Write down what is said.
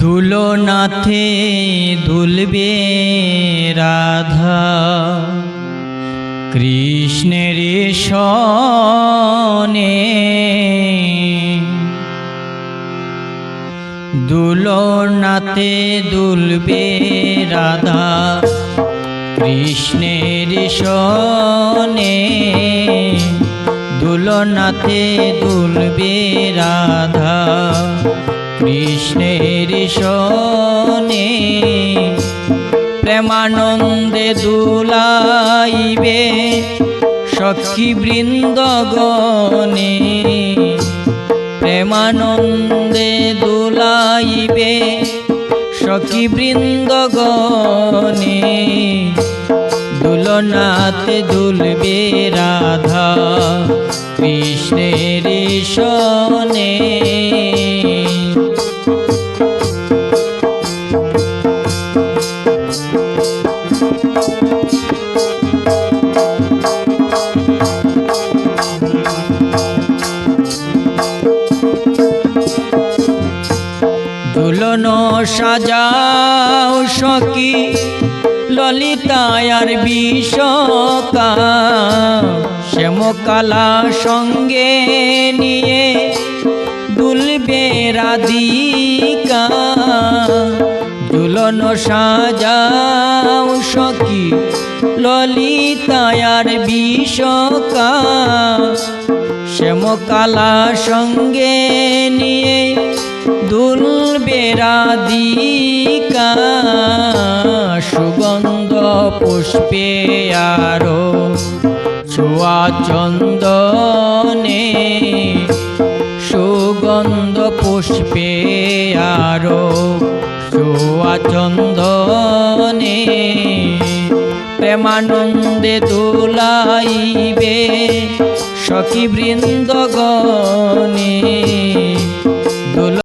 দুলনাথে দুলবে রাধা। কৃষ্ণের সনে দুলনাতে দুলবে রাধা। কৃষ্ণের সনে দুলনাতে দুলবে রাধা। কৃষ্ণের সনে প্রেমানন্দে দুলাইবে সখী বৃন্দগণে। প্রেমানন্দে দুলাইবে সখী বৃন্দগণে। দুলনাথে দুলবে রাধা কৃষ্ণের দুলন সাজাও সখী ললিতায়ার বিষকা শ্যামকালা সঙ্গে নিয়ে দুলবে রাধিকা। দুলন সাজাও সখী ললিতায়ার বিষকা শ্যামকালা সঙ্গে নিয়ে দুলবে রাধিকা সুগন্ধ পুষ্পে আরও। ছোয়া চন্দনে সুগন্ধ পুষ্পে আরও। ছোয়া চন্দনে প্রেমানন্দে দোলাইবে সখী বৃন্দগণে দোল